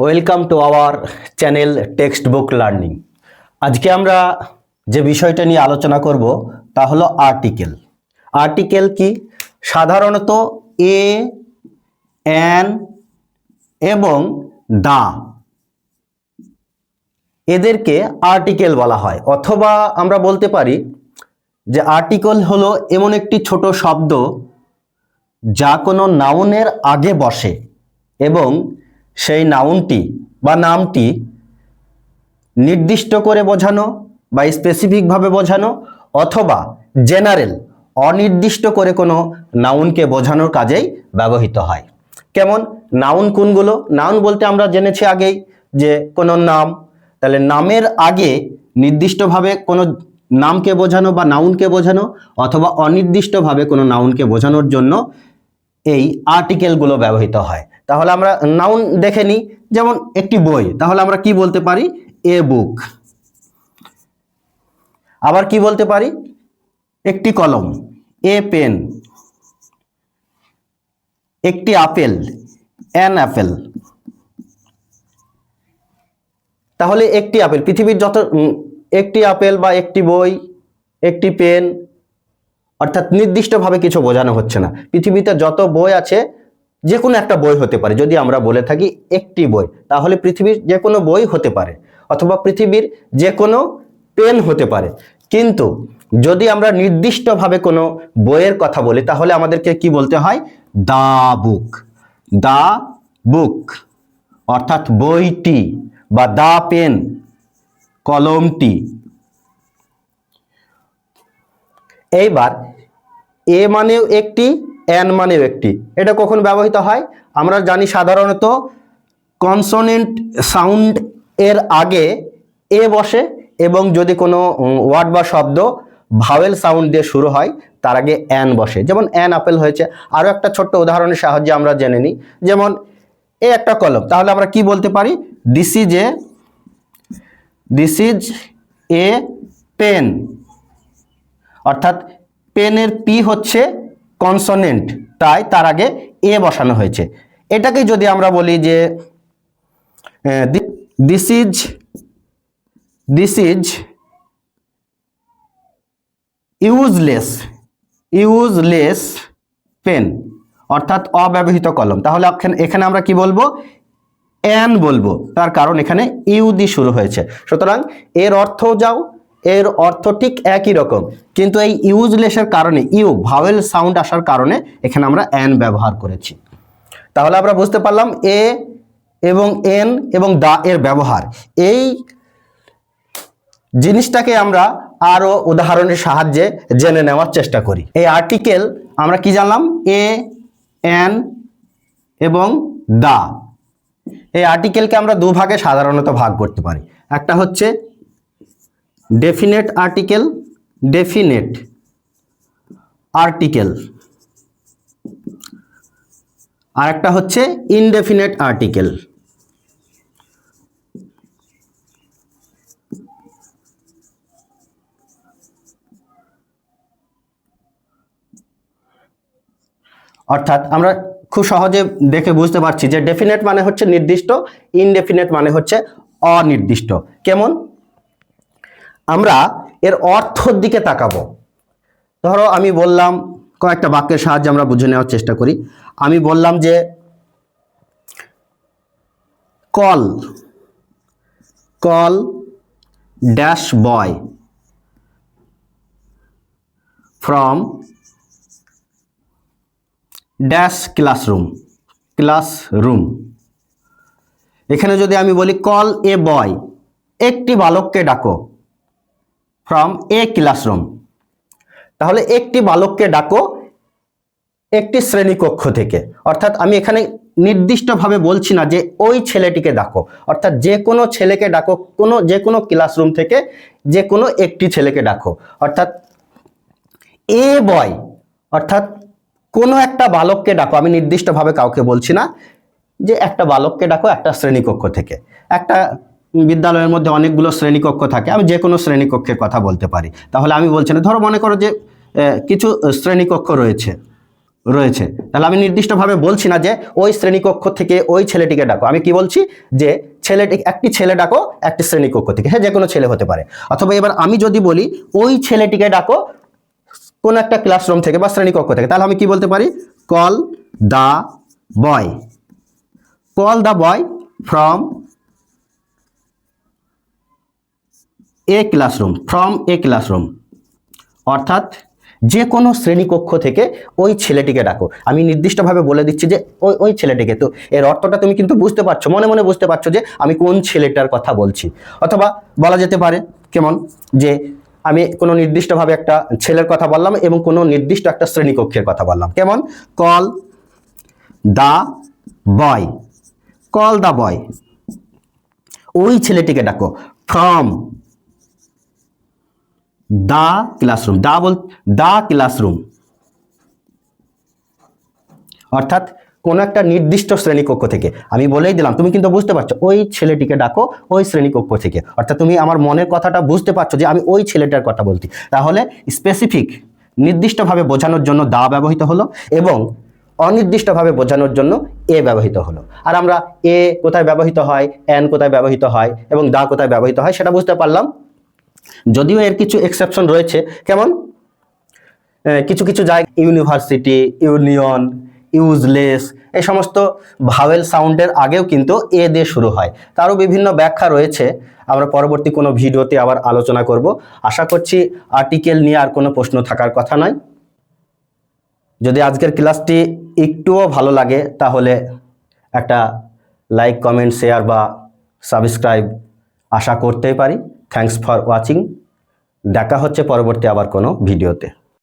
Welcome to our channel textbook learning আজকে আমরা যে বিষয়টা নিয়ে আলোচনা করব, তা হলো আর্টিকেল আর্টিকেল কি? সাধারণত এ অ্যান এবং দা এদেরকে আর্টিকেল বলা হয়। অথবা আমরা বলতে পারি যে আর্টিকেল হলো এমন একটি ছোট শব্দ যা কোনো নাউনের আগে বসে এবং সেই নাউনটি বা নামটি নির্দিষ্ট করে বোঝানো বা স্পেসিফিকভাবে বোঝানো অথবা জেনারেল অনির্দিষ্ট করে কোনো নাউনকে বোঝানোর কাজেই ব্যবহৃত হয়। কেমন? নাউন কোনগুলো? নাউন বলতে আমরা জেনেছি আগেই যে কোনো নাম, তাহলে নামের আগে নির্দিষ্টভাবে কোনো নামকে বোঝানো বা নাউনকে বোঝানো অথবা অনির্দিষ্টভাবে কোনো নাউনকে বোঝানোর জন্য এই আর্টিকেলগুলো ব্যবহৃত হয়। তাহলে আমরা নাউন দেখে নিই, যেমন একটি বই। তাহলে আমরা কি বলতে পারি? এ বুক আবার কি বলতে পারি? একটি কলম এ পেন একটি আপেল অ্যান অ্যাপেল তাহলে একটি আপেল, পৃথিবীর যত একটি আপেল বা একটি বই, একটি পেন অর্থাৎ নির্দিষ্টভাবে কিছু বোঝানো হচ্ছে না। পৃথিবীতে যত বই আছে যে কোনো একটা বই হতে পারে। যদি আমরা বলে থাকি একটি বই, তাহলে পৃথিবীর যে কোনো বই হতে পারে অথবা পৃথিবীর যে কোনো পেন হতে পারে। কিন্তু যদি আমরা নির্দিষ্টভাবে কোনো বইয়ের কথা বলি, তাহলে আমাদেরকে কি বলতে হয়? দা বুক। দা বুক অর্থাৎ বইটি বা দা পেন, কলমটি। এইবার এ মানেও একটি এন মানেও একটি। এটা কখন ব্যবহৃত হয়? আমরা জানি সাধারণত কনসোনেন্ট সাউন্ড এর আগে এ বসে এবং যদি কোনো ওয়ার্ড বা শব্দ ভাওয়েল সাউন্ড দিয়ে শুরু হয়, তার আগে অ্যান বসে। যেমন অ্যান আপেল হয়েছে। আরও একটা ছোট্ট উদাহরণের সাহায্যে আমরা জেনে নিই। যেমন এ একটা কলম। তাহলে আমরা কি বলতে পারি? This is a this is a pen অর্থাৎ পেনের পি হচ্ছে কনসোনেন্ট তাই তার আগে এ বসানো হয়েছে। এটাকে যদি আমরা বলি যে this is this is useless useless pen অর্থাৎ অব্যবহৃত কলম। তাহলে এখানে- আমরা কি বলব? অ্যান বলব। তার কারণ এখানে ইউ দিয়ে শুরু হয়েছে। সুতরাং এর অর্থ যাও এর অর্থ ঠিক একই রকম। কিন্তু এই ইউজলেসের কারণে, ইউ ভাওয়েল সাউন্ড আসার কারণে এখানে আমরা অ্যান ব্যবহার করেছি। তাহলে আমরা বুঝতে পারলাম এ এবং এন এবং দা এর ব্যবহার। এই জিনিসটাকে আমরা আরও উদাহরণের সাহায্যে জেনে নেওয়ার চেষ্টা করি। এই আর্টিকেল আমরা কি জানলাম? এ, এন এবং দা। এই আর্টিকেলকে আমরা দুভাগে সাধারণত ভাগ করতে পারি। একটা হচ্ছে ডেফিনেট আর্টিকেল ডেফিনেট আর্টিকেল আর একটা হচ্ছে ইনডেফিনেট আর্টিকেল অর্থাৎ আমরা খুব সহজে দেখে বুঝতে পারছি যে ডেফিনেট মানে হচ্ছে নির্দিষ্ট ইনডেফিনেট মানে হচ্ছে অনির্দিষ্ট। কেমন? আমরা এর অর্থর দিকে তাকাবো। ধরো আমি বললাম, কয়েকটা বাক্যের সাহায্যে আমরা বুঝে নেওয়ার চেষ্টা করি। আমি বললাম যে, call call dash boy from dash classroom classroom. এখানে যদি আমি বলি, কল এ বয়, একটি বালককে ডাকো। ফ্রম এ ক্লাসরুম তাহলে একটি বালককে ডাকো একটি শ্রেণীকক্ষ থেকে। অর্থাৎ আমি এখানে নির্দিষ্টভাবে বলছি না যে ওই ছেলেটিকে ডাকো। অর্থাৎ যে কোনো ছেলেকে ডাকো, কোনো, যে কোনো ক্লাসরুম থেকে যে কোনো একটি ছেলেকে ডাকো। অর্থাৎ এ বয় অর্থাৎ কোনো একটা বালককে ডাকো। আমি নির্দিষ্টভাবে কাউকে বলছি না যে একটা বালককে ডাকো একটা শ্রেণীকক্ষ থেকে। একটা বিদ্যালয়ের মধ্যে অনেকগুলো শ্রেণীকক্ষ থাকে। আমি যে কোনো শ্রেণীকক্ষের কথা বলতে পারি। তাহলে আমি বলছি না, ধরো মনে করো যে কিছু শ্রেণীকক্ষ রয়েছে রয়েছে। তাহলে আমি নির্দিষ্টভাবে বলছি না যে, ওই শ্রেণীকক্ষ থেকে ওই ছেলেটিকে ডাকো। আমি কি বলছি যে, ছেলেটি, একটি ছেলে ডাকো, একটি শ্রেণীকক্ষ থেকে। হ্যাঁ যে কোনো ছেলে হতে পারে। অথবা এবার আমি যদি বলি, ওই ছেলেটিকে ডাকো, কোন একটা ক্লাসরুম থেকে বা শ্রেণীকক্ষ থেকে। তাহলে আমি কি বলতে পারি? Call the boy. Call the boy from a classroom from a classroom অর্থাৎ যে কোনো শ্রেণীকক্ষ থেকে ওই ছেলেটিকে ডাকো। আমি নির্দিষ্টভাবে বলে দিচ্ছি যে ওই ওই ছেলেটিকে। তো এর অর্থটা তুমি কিন্তু বুঝতে পারছ, মনে মনে বুঝতে পারছ যে আমি কোন ছেলেটার কথা বলছি। অথবা বলা যেতে পারে, কেমন? যে আমি কোনো নির্দিষ্টভাবে একটা ছেলের কথা বললাম এবং কোনো নির্দিষ্ট একটা শ্রেণীকক্ষের কথা বললাম। কেমন? Call the boy call the বয় ওই ছেলেটিকে ডাকো। From the classroom, the ball, the classroom. অর্থাৎ কোন একটা নির্দিষ্ট শ্রেণীকক্ষ থেকে। আমি বলেই দিলাম, তুমি কিন্তু বুঝতে পারছ, ওই ছেলেটিকে ডাকো ওই শ্রেণীকক্ষ থেকে। অর্থাৎ তুমি আমার মনের কথাটা বুঝতে পারছ যে আমি ওই ছেলেটার কথা বলছি। তাহলে স্পেসিফিক নির্দিষ্টভাবে বোঝানোর জন্য দা ব্যবহৃত হলো এবং অনির্দিষ্টভাবে বোঝানোর জন্য এ ব্যবহৃত হলো। আর আমরা এ কোথায় ব্যবহৃত হয়, এন কোথায় ব্যবহৃত হয় এবং দা কোথায় ব্যবহৃত হয় সেটা বুঝতে পারলাম। যদিও এর কিছু এক্সেপশন রয়েছে। কেমন? কিছু কিছু জায়গায় ইউনিভার্সিটি ইউনিয়ন ইউজলেস এই সমস্ত ভাওয়েল সাউন্ডের আগেও কিন্তু এ দিয়ে শুরু হয়। তারও বিভিন্ন ব্যাখ্যা রয়েছে। আমরা পরবর্তী কোনো ভিডিওতে আবার আলোচনা করব। আশা করছি আর্টিকেল নিয়ে আর কোনো প্রশ্ন থাকার কথা নয়। যদি আজকের ক্লাসটি একটুও ভালো লাগে, তাহলে একটা লাইক কমেন্ট শেয়ার বা সাবস্ক্রাইব আশা করতেই পারি। থ্যাঙ্কস ফর ওয়াচিং দেখা হচ্ছে পরবর্তী আবার কোনো ভিডিওতে।